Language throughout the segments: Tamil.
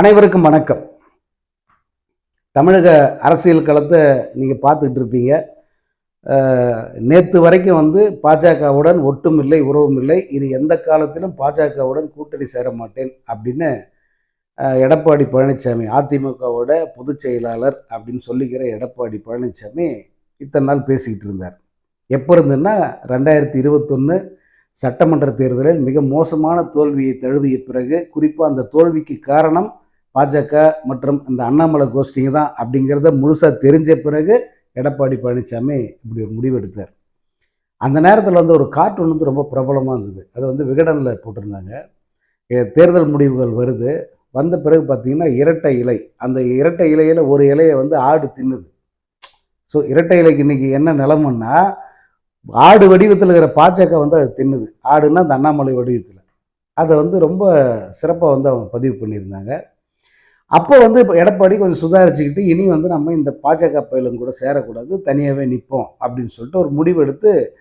அனைவருக்கும் வணக்கம். தமிழக அரசியல் களத்தை நீங்கள் பார்த்துக்கிட்டு இருப்பீங்க. நேற்று வரைக்கும் வந்து பாஜகவுடன் ஒட்டும் இல்லை உறவும் இல்லை இது எந்த காலத்திலும் பாஜகவுடன் கூட்டணி சேர மாட்டேன் அப்படின்னு எடப்பாடி பழனிசாமி அதிமுகவோட பொதுச் செயலாளர் அப்படின்னு சொல்லிக்கிற எடப்பாடி பழனிசாமி இத்தனை நாள் பேசிக்கிட்டு இருந்தார். எப்போ இருந்துன்னா ரெண்டாயிரத்தி இருபத்தொன்று சட்டமன்ற தேர்தலில் மிக மோசமான தோல்வியை தழுவிய பிறகு குறிப்பாக அந்த தோல்விக்கு காரணம் பாஜக மற்றும் இந்த அண்ணாமலை கோஷ்டிங்க தான் அப்படிங்கிறத முழுசாக தெரிஞ்ச பிறகு எடப்பாடி பழனிசாமி இப்படி ஒரு முடிவெடுத்தார் அந்த நேரத்தில் வந்து ஒரு கார்ட்டூன் வந்து ரொம்ப பிரபலமாக இருந்தது. அது வந்து விகடனில் போட்டிருந்தாங்க. தேர்தல் முடிவுகள் வருது. வந்த பிறகு பார்த்திங்கன்னா இரட்டை இலை. அந்த இரட்டை இலையில் ஒரு இலையை வந்து ஆடு தின்னுது. ஸோ இரட்டை இலைக்கு இன்னைக்கு என்ன நிலமன்னா ஆடு வடிவத்தில் இருக்கிற பாஜக வந்து அது தின்னுது. ஆடுன்னா அந்த அண்ணாமலை வடிவத்தில். அதை வந்து ரொம்ப சிறப்பாக வந்து அவங்க பதிவு பண்ணியிருந்தாங்க. அப்போ வந்து இப்போ எடப்பாடி கொஞ்சம் சுதாரிச்சுக்கிட்டு இனி வந்து நம்ம இந்த பாஜக பயிலும் கூட சேரக்கூடாது தனியாகவே நிற்போம் அப்படின்னு சொல்லிட்டு ஒரு முடிவு எடுத்து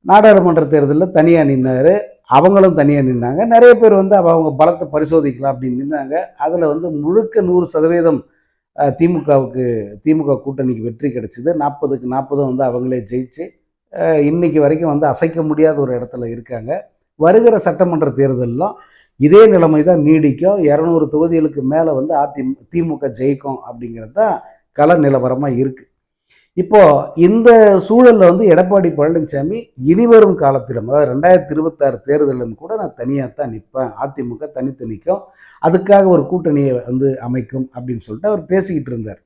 நாடாளுமன்ற தேர்தலில் தனியாக நின்னார். அவங்களும் தனியாக நின்னாங்க. நிறைய பேர் வந்து அவ- அவங்க பலத்தை பரிசோதிக்கலாம் அப்படின்னு நின்னாங்க. அதில் வந்து முழுக்க நூறு சதவீதம் திமுகவுக்கு திமுக கூட்டணிக்கு வெற்றி கிடைச்சிது. நாற்பதுக்கு நாற்பதும் வந்து அவங்களே ஜெயிச்சு இன்றைக்கி இன்னைக்கு வரைக்கும் வந்து அசைக்க முடியாத ஒரு இடத்துல இருக்காங்க. வருகிற சட்டமன்ற தேர்தல்லாம் இதே நிலைமை தான் நீடிக்கும். இரநூறு தொகுதிகளுக்கு மேலே வந்து அதி திமுக ஜெயிக்கும் அப்படிங்கிறது தான் கள நிலவரமாக இருக்குது இப்போது இந்த சூழலில் வந்து எடப்பாடி பழனிசாமி இனிவரும் காலத்திலும் அதாவது ரெண்டாயிரத்தி இருபத்தாறு தேர்தலிலும் கூட நான் தனியாக தான் நிற்பேன் அதிமுக தனித்து நிற்கும் அதுக்காக ஒரு கூட்டணியை வந்து அமைக்கும் அப்படின்னு சொல்லிட்டு அவர் பேசிக்கிட்டு இருந்தார்.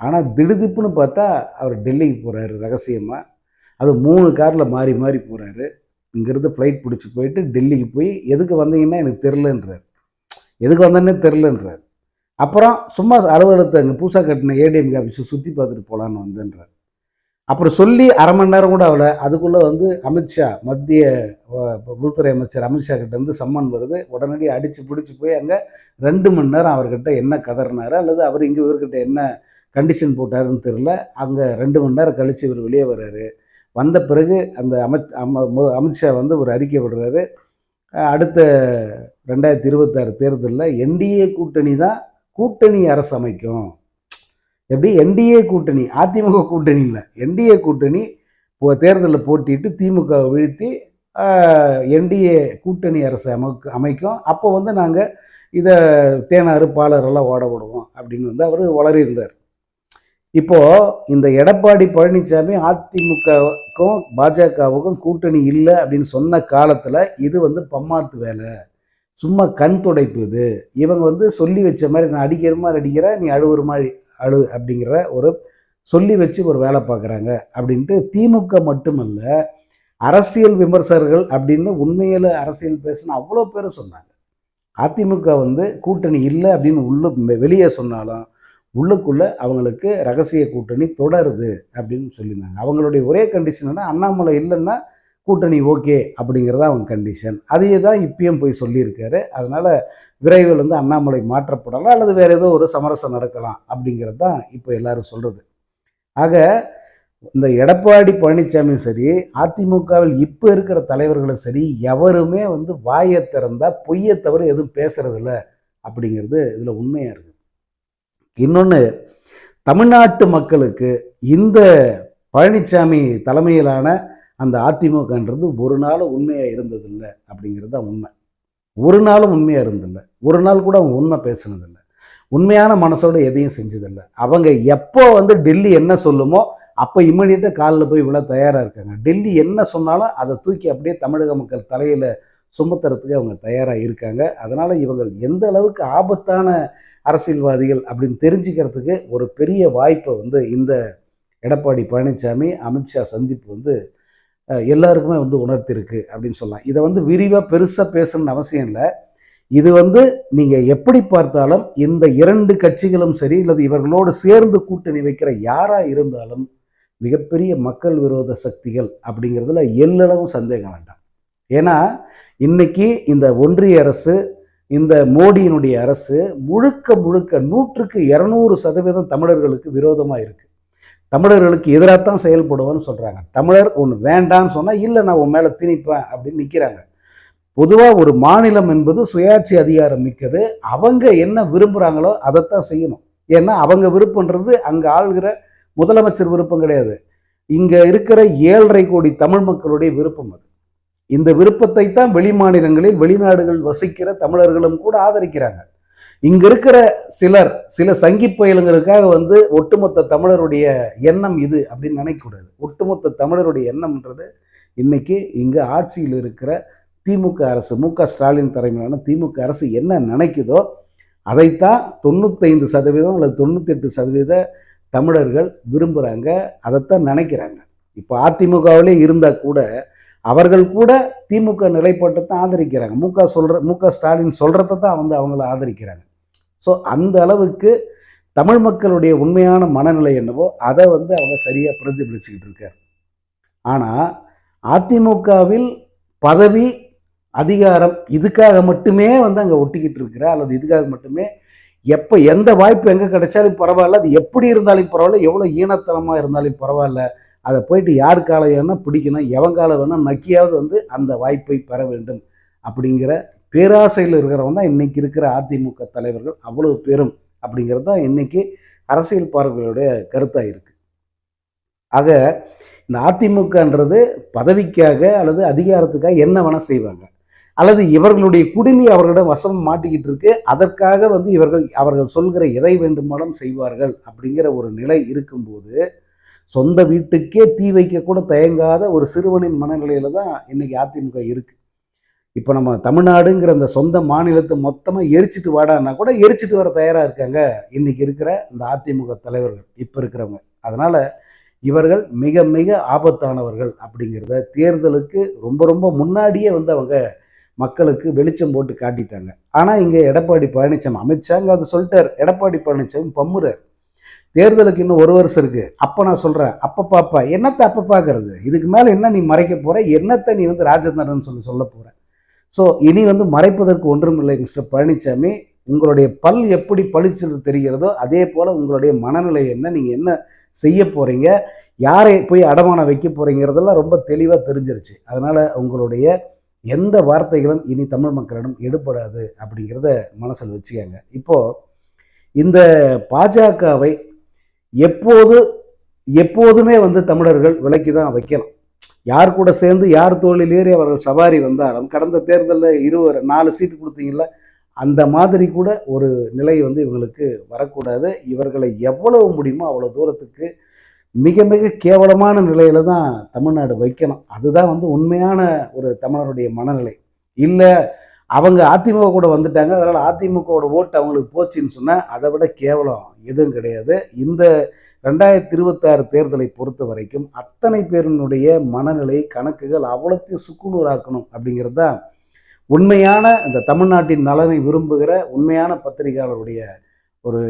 ஆனால் திடுதிப்புன்னு பார்த்தா அவர் டெல்லிக்கு போகிறாரு ரகசியமாக அது மூணு காரில் மாறி மாறி போகிறாரு இங்கேருந்து ஃப்ளைட் பிடிச்சி போயிட்டு டெல்லிக்கு போய் எதுக்கு வந்தீங்கன்னா எனக்கு தெரிலன்றார் எதுக்கு வந்தேன்னே தெரிலன்றார் அப்புறம் சும்மா அலுவலகத்தை அங்கே புதுசாக கட்டின ஏடிஎம் ஆஃபீஸை சுற்றி பார்த்துட்டு போகலான்னு வந்தேன்றார். அப்புறம் சொல்லி அரை மணி நேரம் கூட அவளை அதுக்குள்ளே வந்து அமித்ஷா மத்திய உள்துறை அமைச்சர் அமித்ஷா கிட்ட இருந்து சம்மன் வருது. உடனடி அடித்து பிடிச்சி போய் அங்கே ரெண்டு மணி நேரம் அவர்கிட்ட என்ன கதறினாரு? அல்லது அவர் இங்கே இவர்கிட்ட என்ன கண்டிஷன் போட்டாருன்னு தெரில அங்கே ரெண்டு மணி நேரம் கழித்து இவர் வெளியே வர்றாரு. வந்த பிறகு அந்த அமைச் அம- அமித்ஷா வந்து ஒரு அறிக்கை விடுறாரு. அடுத்த ரெண்டாயிரத்தி இருபத்தாறு தேர்தலில் என்டிஏ கூட்டணி தான் கூட்டணி அரசு அமைக்கும். எப்படி? என்டிஏ கூட்டணி அதிமுக கூட்டணி இல்லை. என்டிஏ கூட்டணி இப்போ தேர்தலில் போட்டிட்டு திமுக வீழ்த்தி என்டிஏ கூட்டணி அரசு அமைக்க அமைக்கும். அப்போ வந்து நாங்கள் இதை தேனாறு பாலரெல்லாம் ஓட விடுவோம் அப்படின்னு வந்து அவர் வளரியிருந்தார். இப்போ இந்த எடப்பாடி பழனிசாமி அதிமுகவுக்கும் பாஜகவுக்கும் கூட்டணி இல்லை அப்படின்னு சொன்ன காலத்தில் இது வந்து பம்மாத்து வேலை. சும்மா கண் துடைப்பு இது. இவங்க வந்து சொல்லி வச்ச மாதிரி நான் அடிக்கிற மாதிரி அடிக்கிறேன் நீ அழுவுற மாதிரி அழு அப்படிங்கிற ஒரு சொல்லி வச்சு ஒரு வேலை பார்க்குறாங்க அப்படின்ட்டு திமுக மட்டுமல்ல அரசியல் விமர்சகர்கள் அப்படின்னு உண்மையில் அரசியல் பேசின அவ்வளோ பேர் சொன்னாங்க. அதிமுக வந்து கூட்டணி இல்லை அப்படின்னு உள்ள வெளியே சொன்னாலும் உள்ளுக்குள்ளே அவங்களுக்கு ரகசிய கூட்டணி தொடருது அப்படின்னு சொல்லியிருந்தாங்க. அவங்களுடைய ஒரே கண்டிஷன் என்ன அண்ணாமலை இல்லைன்னா கூட்டணி ஓகே அப்படிங்கிறதா அவங்க கண்டிஷன் அதையே தான் இப்பயும் போய் சொல்லியிருக்காரு. அதனால் விரைவில் வந்து அண்ணாமலை மாற்றப்படலாம் அல்லது வேறு ஏதோ ஒரு சமரசம் நடக்கலாம் அப்படிங்கிறது தான் இப்போ எல்லாரும் சொல்கிறது ஆக இந்த எடப்பாடி பழனிசாமியும் சரி அதிமுகவில் இப்போ இருக்கிற தலைவர்களும் சரி எவருமே வந்து வாயை திறந்தால் பொய்யை தவிர எதுவும் பேசுறதில்ல அப்படிங்கிறது இதில் உண்மையாக இருக்குது இன்னொன்று தமிழ்நாட்டு மக்களுக்கு இந்த பழனிசாமி தலைமையிலான அந்த அதிமுகன்றது ஒரு நாளும் உண்மையாக இருந்ததில்லை அப்படிங்கிறது தான் உண்மை. ஒரு நாளும் உண்மையாக இருந்ததில்லை. ஒரு நாள் கூட அவங்க உண்மை பேசுனதில்லை. உண்மையான மனசோடு எதையும் செஞ்சதில்லை. அவங்க எப்போ வந்து டெல்லி என்ன சொல்லுமோ அப்போ இம்மிடியட்டாக காலில் போய் விழ தயாராக இருக்காங்க. டெல்லி என்ன சொன்னாலும் அதை தூக்கி அப்படியே தமிழக மக்கள் தலையில் சுமத்துறதுக்கு அவங்க தயாராக இருக்காங்க. அதனால் இவங்கள் எந்த அளவுக்கு ஆபத்தான அரசியல்வாதிகள் அப்படின்னு தெரிஞ்சுக்கிறதுக்கு ஒரு பெரிய வாய்ப்பை வந்து இந்த எடப்பாடி பழனிசாமி அமித்ஷா சந்திப்பு வந்து எல்லாருக்குமே வந்து உணர்த்திருக்கு அப்படின்னு சொல்லலாம். இதை வந்து விரிவாக பெருசாக பேசணும்னு அவசியம் இல்லை. இது வந்து நீங்கள் எப்படி பார்த்தாலும் இந்த இரண்டு கட்சிகளும் சரி அல்லது இவர்களோடு சேர்ந்து கூட்டணி வைக்கிற யாராக இருந்தாலும் மிகப்பெரிய மக்கள் விரோத சக்திகள் அப்படிங்கிறதுல எல்லளவும் சந்தேகம் வேண்டாம். ஏன்னா இன்னைக்கு இந்த ஒன்றிய அரசு இந்த மோடியினுடைய அரசு முழுக்க முழுக்க நூற்றுக்கு இரநூறு சதவீதம் தமிழர்களுக்கு விரோதமாக இருக்குது தமிழர்களுக்கு எதிராகத்தான் செயல்படுவோன்னு சொல்கிறாங்க தமிழர் ஒன்று வேண்டான்னு சொன்னால் இல்லை நான் உன் மேலே திணிப்பேன் அப்படின்னு நிற்கிறாங்க பொதுவாக ஒரு மாநிலம் என்பது சுயாட்சி அதிகாரம் மிக்கது. அவங்க என்ன விரும்புகிறாங்களோ அதைத்தான் செய்யணும். ஏன்னா அவங்க விருப்பன்றது அங்கே ஆள்கிற முதலமைச்சர் விருப்பம் கிடையாது. இங்கே இருக்கிற ஏழரை கோடி தமிழ் மக்களுடைய விருப்பம் அது. இந்த விருப்பத்தை தான் வெளி மாநிலங்களில் வெளிநாடுகள் வசிக்கிற தமிழர்களும் கூட ஆதரிக்கிறாங்க. இங்க இருக்கிற சிலர் சில சங்கி பயலுங்களுக்காக வந்து ஒட்டுமொத்த தமிழருடைய எண்ணம் இது அப்படின்னு நினைக்கக்கூடாது. ஒட்டுமொத்த தமிழருடைய எண்ணம்ன்றது இன்னைக்கு இங்க ஆட்சியில் இருக்கிற திமுக அரசு மு க ஸ்டாலின் தலைமையிலான திமுக அரசு என்ன நினைக்குதோ அதைத்தான் தொண்ணூத்தைந்து சதவீதம் அல்லது தொண்ணூத்தெட்டு சதவீத தமிழர்கள் விரும்புகிறாங்க அதைத்தான் நினைக்கிறாங்க. இப்போ அதிமுகவிலே இருந்தால் கூட அவர்கள் கூட திமுக நிலைப்பாட்டை தான் ஆதரிக்கிறாங்க. மு க சொல்கிற மு க ஸ்டாலின் சொல்கிறத தான் வந்து அவங்கள ஆதரிக்கிறாங்க. ஸோ அந்த அளவுக்கு தமிழ் மக்களுடைய உண்மையான மனநிலை என்னவோ அதை வந்து அவங்க சரியாக பிரதிபலிச்சுக்கிட்டு இருக்கார். ஆனால் அதிமுகவில் பதவி அதிகாரம் இதுக்காக மட்டுமே வந்து அங்கே ஒட்டிக்கிட்டு இருக்கிற அல்லது இதுக்காக மட்டுமே எப்போ எந்த வாய்ப்பு எங்கே கிடைச்சாலும் பரவாயில்ல அது எப்படி இருந்தாலும் பரவாயில்ல எவ்வளோ ஈனத்தனமாக இருந்தாலும் பரவாயில்ல அதை போயிட்டு யார் காலை வேணால் பிடிக்கணும் எவன் காலை வேணால் நக்கியாவது வந்து அந்த வாய்ப்பை பெற வேண்டும் அப்படிங்கிற பேராசையில் இருக்கிறவங்க தான் இன்றைக்கி இருக்கிற அதிமுக தலைவர்கள் அவ்வளவு பேரும் அப்படிங்கிறது தான் இன்றைக்கி அரசியல் பார்வைகளுடைய கருத்தாக இருக்குது ஆக இந்த அதிமுகன்றது பதவிக்காக அல்லது அதிகாரத்துக்காக என்ன வேணால் செய்வாங்க. அல்லது இவர்களுடைய குடுமி அவர்களிடம் வசம் மாட்டிக்கிட்டு இருக்கு அதற்காக வந்து இவர்கள் அவர்கள் சொல்கிற எதை வேண்டுமானாலும் செய்வார்கள் அப்படிங்கிற ஒரு நிலை இருக்கும்போது சொந்த வீட்டுக்கே தீ வைக்க கூட தயங்காத ஒரு சிறுவனின் மனநிலையில தான் இன்னைக்கு அதிமுக இருக்கு. இப்போ நம்ம தமிழ்நாடுங்கிற அந்த சொந்த மாநிலத்தை மொத்தமாக எரிச்சிட்டு வாடான்னா கூட எரிச்சிட்டு வர தயாராக இருக்காங்க இன்னைக்கு இருக்கிற அந்த அதிமுக தலைவர்கள் இப்போ இருக்கிறவங்க. அதனால இவர்கள் மிக மிக ஆபத்தானவர்கள் அப்படிங்கிறத தேர்தலுக்கு ரொம்ப ரொம்ப முன்னாடியே வந்து அவங்க மக்களுக்கு வெளிச்சம் போட்டு காட்டிட்டாங்க. ஆனால் இங்கே எடப்பாடி பழனிசாமி அமித்ஷாங்க அதை சொல்லிட்டார். எடப்பாடி பழனிசாமி பம்முறார். தேர்தலுக்கு இன்னும் ஒரு வருஷம் இருக்குது அப்போ நான் சொல்கிறேன் அப்போ பாப்பா என்னத்தை அப்போ பார்க்கறது இதுக்கு மேலே என்ன நீ மறைக்க போகிற என்னத்தை நீ வந்து ராஜதந்திரன் சொல்லி சொல்ல போகிற ஸோ இனி வந்து மறைப்பதற்கு ஒன்றுமில்லை மிஸ்டர் பழனிசாமி உங்களுடைய பல் எப்படி பளிச்சது தெரிகிறதோ அதே போல் உங்களுடைய மனநிலை என்ன? நீங்கள் என்ன செய்ய போகிறீங்க யாரை போய் அடமானம் வைக்க போகிறீங்கிறதெல்லாம் ரொம்ப தெளிவாக தெரிஞ்சிருச்சு. அதனால் உங்களுடைய எந்த வார்த்தைகளும் இனி தமிழ் மக்களிடம் எடுபடாது அப்படிங்கிறத மனசில் வச்சுக்கோங்க. இப்போது இந்த பாஜகவை எப்போது எப்போதுமே வந்து தமிழர்கள் விலைக்கு தான் வைக்கணும் யார் கூட சேர்ந்து யார் தோளில் ஏறி அவர்கள் சவாரி வந்தாலும் கடந்த தேர்தலில் இருவர் நாலு சீட்டு கொடுத்தீங்கல்ல அந்த மாதிரி கூட ஒரு நிலை வந்து இவங்களுக்கு வரக்கூடாது. இவர்களை எவ்வளவு முடியுமோ அவ்வளோ தூரத்துக்கு மிக மிக கேவலமான நிலையில தான் தமிழ்நாடு வைக்கணும். அதுதான் வந்து உண்மையான ஒரு தமிழருடைய மனநிலை. இல்லை அவங்க அதிமுக கூட வந்துட்டாங்க. அதனால் அதிமுகவோட ஓட்டு அவங்களுக்கு போச்சுன்னு சொன்னால் அதை விட கேவலம் எதுவும் கிடையாது. இந்த ரெண்டாயிரத்தி இருபத்தாறு தேர்தலை பொறுத்த வரைக்கும் அத்தனை பேரினுடைய மனநிலை கணக்குகள் அவ்வளோத்தையும் சுக்குநூறாக்கணும் அப்படிங்கிறது தான் உண்மையான இந்த தமிழ்நாட்டின் நலனை விரும்புகிற உண்மையான பத்திரிகையாளருடைய ஒரு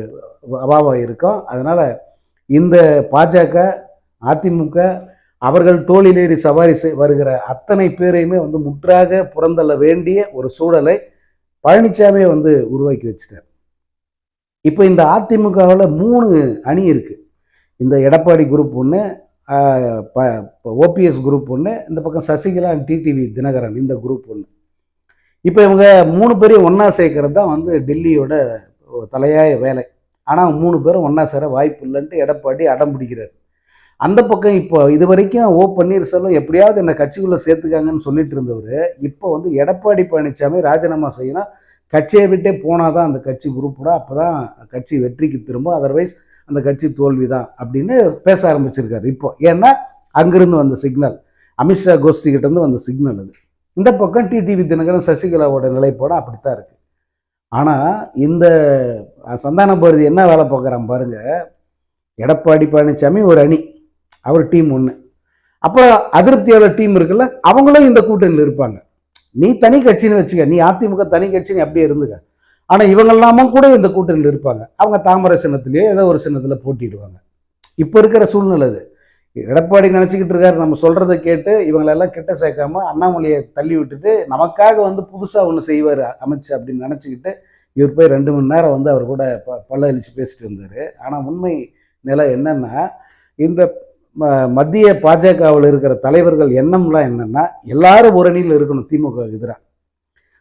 அபாவம் இருக்கும். அதனால் இந்த பாஜக அதிமுக அவர்கள் தோளிலேறி சவாரி செய் வருகிற அத்தனை பேரையுமே வந்து முற்றாக புறந்தள்ள வேண்டிய ஒரு சூழலை பழனிசாமியே வந்து உருவாக்கி வச்சுட்டார். இப்போ இந்த அதிமுகவில் மூணு அணி இருக்குது இந்த எடப்பாடி குரூப் ஒன்று ஓபிஎஸ் குரூப் ஒன்று இந்த பக்கம் சசிகலா டிடிவி தினகரன் இந்த குரூப் ஒன்று இப்போ இவங்க மூணு பேரையும் ஒன்றா சேர்க்கறது தான் வந்து டெல்லியோட தலையாய வேலை. ஆனால் மூணு பேரும் ஒன்றா சேர வாய்ப்பு இல்லைன்ட்டு எடப்பாடி அடம் பிடிக்கிறார். அந்த பக்கம் இப்போ இது வரைக்கும் ஓ பன்னீர்செல்வம் எப்படியாவது என்னை கட்சிக்குள்ளே சேர்த்துக்காங்கன்னு சொல்லிட்டு இருந்தவர் இப்போ வந்து எடப்பாடி பழனிசாமி ராஜினாமா செய்யணும் கட்சியை விட்டே போனால் தான் அந்த கட்சி உருப்பட அப்போ தான் கட்சி வெற்றிக்கு திரும்ப. அதர்வைஸ் அந்த கட்சி தோல்வி தான் அப்படின்னு பேச ஆரம்பிச்சிருக்காரு இப்போ. ஏன்னா அங்கிருந்து வந்த சிக்னல் அமித்ஷா கோஷ்டிகிட்டேருந்து வந்த சிக்னல் அது. இந்த பக்கம் டிடிவி தினகரன் சசிகலாவோட நிலைப்பாடு அப்படித்தான் இருக்குது ஆனால் இந்த சந்தான பாரதி என்ன வேலை பார்க்குறான் பாருங்கள் எடப்பாடி பழனிசாமி ஒரு அணி. அவர் டீம் ஒன்று அப்புறம் அதிருப்தியாளர் டீம் இருக்குல்ல அவங்களும் இந்த கூட்டணியில் இருப்பாங்க. நீ தனி கட்சின்னு வச்சுக்க நீ அதிமுக தனி கட்சின்னு அப்படியே இருந்துக்க. ஆனால் இவங்கெல்லாமும் கூட இந்த கூட்டணியில் இருப்பாங்க. அவங்க தாமரை சின்னத்திலேயோ ஏதோ ஒரு சின்னத்தில் போட்டிடுவாங்க இப்போ இருக்கிற சூழ்நிலை அது. எடப்பாடி நினச்சிக்கிட்டு இருக்காரு நம்ம சொல்கிறத கேட்டு இவங்களெல்லாம் கிட்ட சேர்க்காம அண்ணாமலையை தள்ளி விட்டுட்டு நமக்காக வந்து புதுசாக ஒன்று செய்வார் அமைச்சு அப்படின்னு நினச்சிக்கிட்டு இவர் போய் ரெண்டு மணி நேரம் வந்து அவர் கூட ப பல்ல அழிச்சு பேசிட்டு இருந்தார். ஆனால் உண்மை நிலை என்னென்னா இந்த மத்திய பாஜகவில் இருக்கிற தலைவர்கள் எண்ணம்லாம் என்னென்னா எல்லாரும் ஒரு அணியில் இருக்கணும் திமுக எதிராக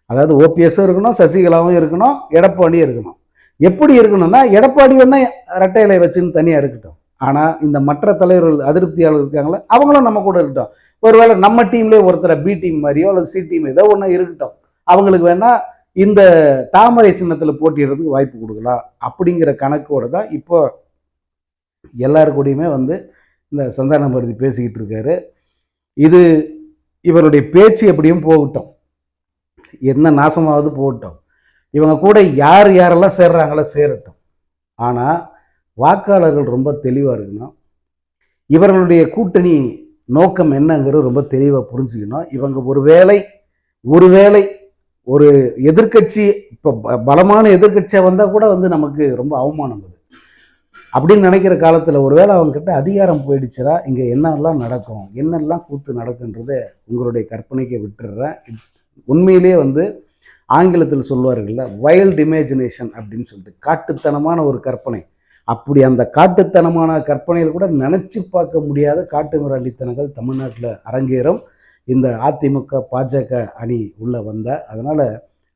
அதாவது ஓபிஎஸும் இருக்கணும் சசிகலாவும் இருக்கணும் எடப்பாடியும் இருக்கணும். எப்படி இருக்கணும்னா எடப்பாடி வேணா ரெட்டை இலை வச்சுன்னு தனியாக இருக்கட்டும். ஆனால் இந்த மற்ற தலைவர்கள் அதிருப்தியாளர் இருக்காங்களே அவங்களும் நம்ம கூட இருக்கட்டும். ஒருவேளை நம்ம டீம்லேயே ஒருத்தரை பி டீம் மாதிரியோ அல்லது சி டீம் ஏதோ ஒன்று இருக்கட்டும். அவங்களுக்கு வேணால் இந்த தாமரை சின்னத்தில் போட்டிடுறதுக்கு வாய்ப்பு கொடுக்கலாம். அப்படிங்கிற கணக்கோடு தான் இப்போ எல்லாருக்கூடியுமே கூடயுமே வந்து இந்த சந்தான மருதி பேசிக்கிட்டு இருக்காரு. இது இவருடைய பேச்சு எப்படியும் போகட்டும். என்ன நாசமாவது போகட்டும். இவங்க கூட யார் யாரெல்லாம் சேர்றாங்களோ சேரட்டும். ஆனால் வாக்காளர்கள் ரொம்ப தெளிவாக இருக்கணும். இவர்களுடைய கூட்டணி நோக்கம் என்னங்கிறது ரொம்ப தெளிவாக புரிஞ்சுக்கணும். இவங்க ஒருவேளை ஒருவேளை ஒரு எதிர்க்கட்சி இப்போ பலமான எதிர்க்கட்சியாக வந்தால் கூட வந்து நமக்கு ரொம்ப அவமானம் அது அப்படின்னு நினைக்கிற காலத்தில் ஒருவேளை அவங்கக்கிட்ட அதிகாரம் போயிடுச்சுரா இங்கே என்னெல்லாம் நடக்கும் என்னெல்லாம் கூத்து நடக்குன்றதை உங்களுடைய கற்பனைக்கு விட்டுடுறேன் உண்மையிலே வந்து ஆங்கிலத்தில் சொல்வார்கள்ல வைல்ட் இமேஜினேஷன் அப்படின்னு சொல்லிட்டு காட்டுத்தனமான ஒரு கற்பனை. அப்படி அந்த காட்டுத்தனமான கற்பனையில் கூட நினச்சி பார்க்க முடியாத காட்டுமிராண்டித்தனங்கள் தமிழ்நாட்டில் அரங்கேறும். இந்த அதிமுக பாஜக அணி உள்ளே வந்த அதனால்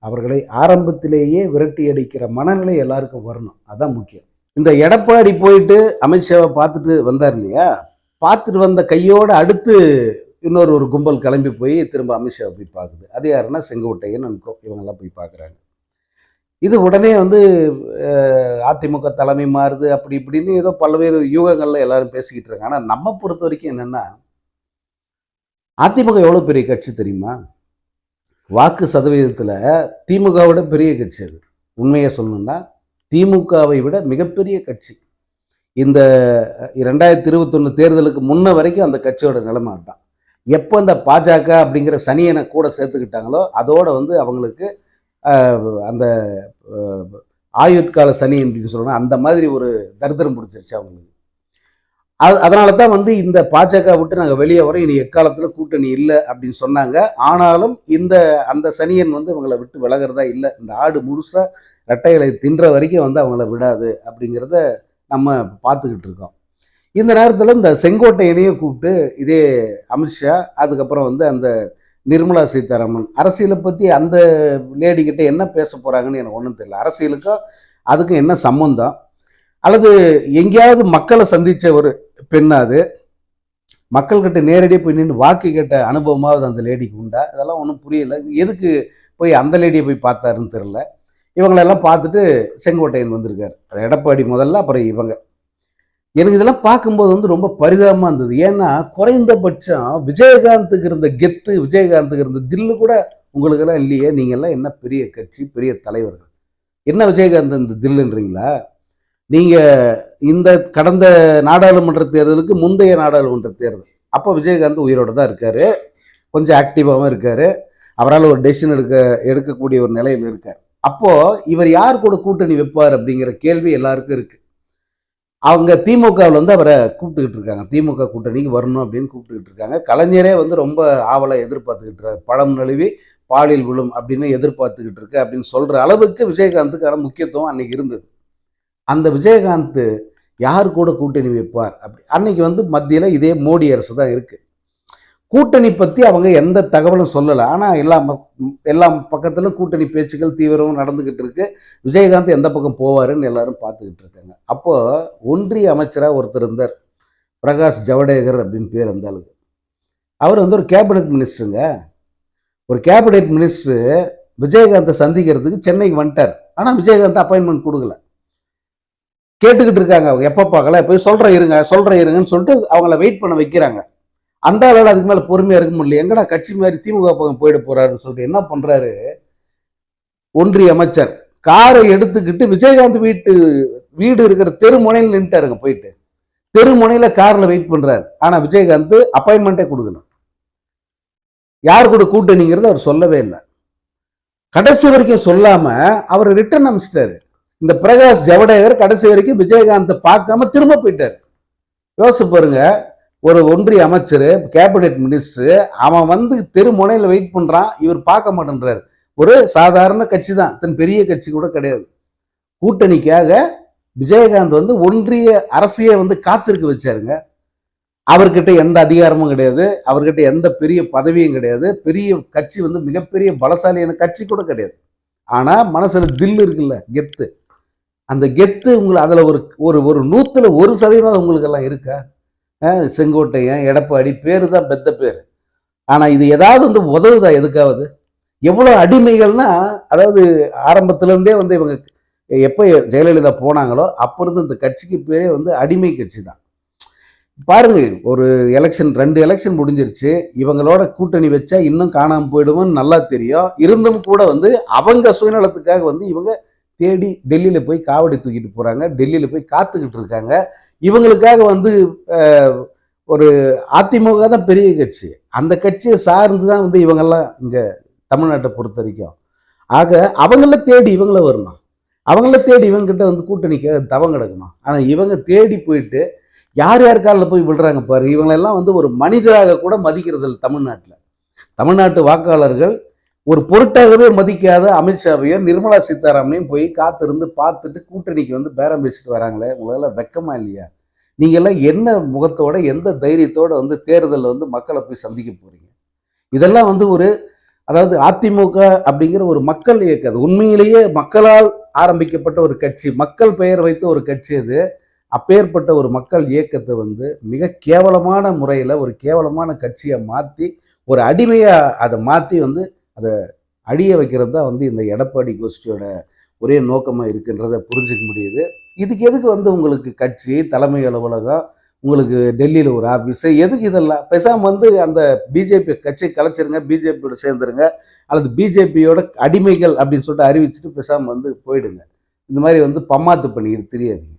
அவர்களை ஆரம்பத்திலேயே விரட்டி அடிக்கிற மனநிலை எல்லாருக்கும் வரணும். அதுதான் முக்கியம். இந்த எடப்பாடி போயிட்டு அமித்ஷாவை பார்த்துட்டு வந்தார் இல்லையா? பார்த்துட்டு வந்த கையோடு அடுத்து இன்னொரு ஒரு கும்பல் கிளம்பி போய் திரும்ப அமித்ஷாவை போய் பார்க்குது. அது யாருன்னா செங்கோட்டையன் அன்கோ இவங்கெல்லாம் போய் பார்க்குறாங்க. இது உடனே வந்து அதிமுக தலைமை மாறுது அப்படி இப்படின்னு ஏதோ பல்வேறு யூகங்களில் எல்லாரும் பேசிக்கிட்டு இருக்காங்க. ஆனால் நம்ம பொறுத்த வரைக்கும் என்னென்னா அதிமுக எவ்வளோ பெரிய கட்சி தெரியுமா? வாக்கு சதவீதத்தில் திமுகவோட பெரிய கட்சி அது. உண்மையை சொல்லணுன்னா திமுகவை விட மிகப்பெரிய கட்சி. இந்த ரெண்டாயிரத்தி இருபத்தொன்று தேர்தலுக்கு முன்ன வரைக்கும் அந்த கட்சியோட நிலைமை அதுதான். எப்போ இந்த பாஜக அப்படிங்கிற சனியனை கூட சேர்த்துக்கிட்டாங்களோ அதோட வந்து அவங்களுக்கு அந்த ஆயுட்கால சனி அப்படின்னு சொல்லணும் அந்த மாதிரி ஒரு தரித்திரம் பிடிச்சிருச்சு அவங்களுக்கு. அது அதனால தான் வந்து இந்த பாஜக விட்டு நாங்கள் வெளியே வரோம் இனி எக்காலத்தில் கூட்டணி இல்லை அப்படின்னு சொன்னாங்க. ஆனாலும் இந்த அந்த சனியன் வந்து இவங்களை விட்டு விலகிறதா இல்லை. இந்த ஆடு முழுசாக ரெட்டைகளை தின்ற வரைக்கும் வந்து அவங்கள விடாது அப்படிங்கிறத நம்ம பார்த்துக்கிட்டு இருக்கோம். இந்த நேரத்தில் இந்த செங்கோட்டையனையும் கூப்பிட்டு இதே அமித்ஷா அதுக்கப்புறம் வந்து அந்த நிர்மலா சீதாராமன் அரசியலை பற்றி அந்த லேடி என்ன பேச போகிறாங்கன்னு எனக்கு ஒன்றும் தெரியல. அரசியலுக்கும் அதுக்கும் என்ன சம்மந்தம் அல்லது எங்கேயாவது மக்களை சந்தித்த ஒரு பெண்ணா அது? மக்கள்கிட்ட நேரடியாக போய் நின்று வாக்கு கேட்ட அனுபவமாவது அந்த லேடிக்கு உண்டா? இதெல்லாம் ஒன்றும் புரியல. எதுக்கு போய் அந்த லேடியை போய் பார்த்தாருன்னு தெரில இவங்களெல்லாம் பார்த்துட்டு செங்கோட்டையன் வந்திருக்காரு. அது எடப்பாடி முதல்ல அப்புறம் இவங்க. எனக்கு இதெல்லாம் பார்க்கும்போது வந்து ரொம்ப பரிதாபமாக இருந்தது. ஏன்னா குறைந்தபட்சம் விஜயகாந்துக்கு இருந்த கெத்து விஜயகாந்துக்கு இருந்த தில்லு கூட உங்களுக்கெல்லாம் இல்லையே. நீங்கள்லாம் என்ன பெரிய கட்சி பெரிய தலைவர்கள்? என்ன விஜயகாந்த் இந்த தில்லுன்றீங்களா? நீங்கள் இந்த கடந்த நாடாளுமன்ற தேர்தலுக்கு முந்தைய நாடாளுமன்ற தேர்தல். அப்போ விஜயகாந்த் உயிரோட தான் இருக்கார். கொஞ்சம் ஆக்டிவாகவும் இருக்கார். அவரால் ஒரு டெசிஷன் எடுக்க எடுக்கக்கூடிய ஒரு நிலையில் இருக்கார். அப்போது இவர் யார் கூட கூட்டணி வைப்பார் அப்படிங்கிற கேள்வி எல்லாருக்கும் இருக்குது அவங்க திமுகவில் வந்து அவரை கூப்பிட்டுக்கிட்டு இருக்காங்க. திமுக கூட்டணிக்கு வரணும் அப்படின்னு கூப்பிட்டுக்கிட்டு இருக்காங்க. கலைஞரே வந்து ரொம்ப ஆவலை எதிர்பார்த்துக்கிட்டு இருக்காரு. பழம் நழுவி பாலில் விழும் அப்படின்னு எதிர்பார்த்துக்கிட்டு இருக்கு அப்படின்னு சொல்கிற அளவுக்கு விஜயகாந்துக்கான முக்கியத்துவம் அன்னைக்கு இருந்தது. அந்த விஜயகாந்த் யார் கூட கூட்டணி வைப்பார் அப்படி? அன்னைக்கு வந்து மத்தியில் இதே மோடி அரசு தான் இருக்குது கூட்டணி பற்றி அவங்க எந்த தகவலும் சொல்லலை. ஆனால் எல்லா ம- எல்லா பக்கத்திலும் கூட்டணி பேச்சுக்கள் தீவிரமும் நடந்துக்கிட்டு இருக்கு. விஜயகாந்த் எந்த பக்கம் போவாருன்னு எல்லாரும் பார்த்துக்கிட்டு இருக்காங்க. அப்போது ஒன்றிய அமைச்சராக ஒருத்தர் இருந்தார். பிரகாஷ் ஜவடேகர் அப்படின்னு பேர் அந்த அவர் வந்து ஒரு கேபினெட் மினிஸ்டருங்க. ஒரு கேபினெட் மினிஸ்டரு விஜயகாந்தை சந்திக்கிறதுக்கு சென்னைக்கு வந்துட்டார். ஆனால் விஜயகாந்த் அப்பாயின்மெண்ட் கொடுக்கல. கேட்டுக்கிட்டு இருக்காங்க அவங்க. எப்போ பார்க்கல போய் சொல்கிறேன் இருங்க சொல்கிறேன் இருங்கன்னு சொல்லிட்டு அவங்கள வெயிட் பண்ண வைக்கிறாங்க. அந்த அளவில் அதுக்கு மேலே பொறுமையாக இருக்க முடியல. எங்கடா கட்சி மாதிரி திமுக பக்கம் போயிட போறாருன்னு சொல்லிட்டு என்ன பண்ணுறாரு ஒன்றிய அமைச்சர். காரை எடுத்துக்கிட்டு விஜயகாந்த் வீட்டு வீடு இருக்கிற தெருமுனையில் நின்றுட்டாருங்க போயிட்டு. தெருமுனையில் காரில் வெயிட் பண்ணுறாரு ஆனால் விஜயகாந்த் அப்பாயின்மெண்ட்டே கொடுக்கணும் யார் கூட கூட்டணிங்கிறது அவர் சொல்லவே இல்லை. கடைசி வரைக்கும் சொல்லாமல் அவர் ரிட்டர்ன் அமிச்சிட்டாரு. இந்த பிரகாஷ் ஜவடேகர் கடைசி வரைக்கும் விஜயகாந்தை பார்க்காம திரும்ப போயிட்டார். யோசிச்சு பாருங்க. ஒரு ஒன்றிய அமைச்சர் கேபினெட் மினிஸ்டர் அவன் வந்து தெருமுனையில் வெயிட் பண்ணுறான் இவர் பார்க்க மாட்டேன்றார். ஒரு சாதாரண கட்சி தான் தன் பெரிய கட்சி கூட கிடையாது. கூட்டணிக்காக விஜயகாந்த் வந்து ஒன்றிய அரசையே வந்து காத்திருக்க வச்சாருங்க. அவர்கிட்ட எந்த அதிகாரமும் கிடையாது அவர்கிட்ட எந்த பெரிய பதவியும் கிடையாது பெரிய கட்சி வந்து மிகப்பெரிய பலசாலியான கட்சி கூட கிடையாது. ஆனால் மனசில் தில் இருக்குல்ல கெத்து. அந்த கெத்து உங்களை அதில் ஒரு ஒரு ஒரு நூற்றில் ஒரு சதவீதம் உங்களுக்கெல்லாம் இருக்கா? செங்கோட்டையன் எடப்பாடி பேர் தான் பெத்த பேர். ஆனால் இது ஏதாவது வந்து உதவுதா எதுக்காவது? எவ்வளோ அடிமைகள்னா அதாவது ஆரம்பத்துலேருந்தே வந்து இவங்க எப்போ ஜெயலலிதா போனாங்களோ அப்போ இருந்து இந்த கட்சிக்கு பேரே வந்து அடிமை கட்சி தான் பாருங்க ஒரு எலெக்ஷன் ரெண்டு எலெக்ஷன் முடிஞ்சிருச்சு. இவங்களோட கூட்டணி வச்சா இன்னும் காணாமல் போயிடுவோம்னு நல்லா தெரியும். இருந்தும் கூட வந்து அவங்க சுயநலத்துக்காக வந்து இவங்க தேடி டெல்லியில் போய் காவடி தூக்கிட்டு போகிறாங்க டெல்லியில் போய் காத்துக்கிட்டு இருக்காங்க. இவங்களுக்காக வந்து ஒரு அதிமுக தான் பெரிய கட்சி. அந்த கட்சியை சார்ந்து தான் வந்து இவங்கெல்லாம் இங்கே தமிழ்நாட்டை பொறுத்த வரைக்கும். ஆக அவங்கள தேடி இவங்கள வரணும். அவங்கள தேடி இவங்ககிட்ட வந்து கூட்டணிக்க தவம் கிடக்கணும். ஆனால் இவங்க தேடி போயிட்டு யார் யார் காலில் போய் விடுறாங்க பாரு? இவங்களெல்லாம் வந்து ஒரு மனிதராக கூட மதிக்கிறது இல்லை தமிழ்நாட்டில். தமிழ்நாட்டு வாக்காளர்கள் ஒரு பொருட்டாகவே மதிக்காத அமித்ஷாவையும் நிர்மலா சீதாராமனையும் போய் காத்திருந்து பார்த்துட்டு கூட்டணிக்கு வந்து பேரம் பேசிட்டு வராங்களே உங்களால் வெக்கமா இல்லையா? நீங்கள்லாம் என்ன முகத்தோட எந்த தைரியத்தோட வந்து தேர்தலில் வந்து மக்களை போய் சந்திக்க போகிறீங்க இதெல்லாம் வந்து ஒரு அதாவது அதிமுக அப்படிங்கிற ஒரு மக்கள் இயக்கம் அது உண்மையிலேயே மக்களால் ஆரம்பிக்கப்பட்ட ஒரு கட்சி மக்கள் பெயர் வைத்த ஒரு கட்சி அது. அப்பேற்பட்ட ஒரு மக்கள் இயக்கத்தை வந்து மிக கேவலமான முறையில் ஒரு கேவலமான கட்சியை மாற்றி ஒரு அடிமையாக அதை மாற்றி வந்து அதை அழிய வைக்கிறது தான் வந்து இந்த எடப்பாடி கோஷ்டியோட ஒரே நோக்கமாக இருக்குன்றதை புரிஞ்சுக்க முடியுது. இதுக்கு எதுக்கு வந்து உங்களுக்கு கட்சி தலைமை அலுவலகம் உங்களுக்கு டெல்லியில் ஒரு ஆஃபீஸு எதுக்கு இதெல்லாம்? பேசாமல் வந்து அந்த பிஜேபி கட்சி கலைச்சிருங்க பிஜேபியோட சேர்ந்துருங்க அல்லது பிஜேபியோட அடிமைகள் அப்படின்னு சொல்லிட்டு அறிவிச்சுட்டு பேசாமல் வந்து போயிடுங்க. இந்த மாதிரி வந்து பம்மாத்து பண்ணிக்கிட்டு தெரியாதுங்க.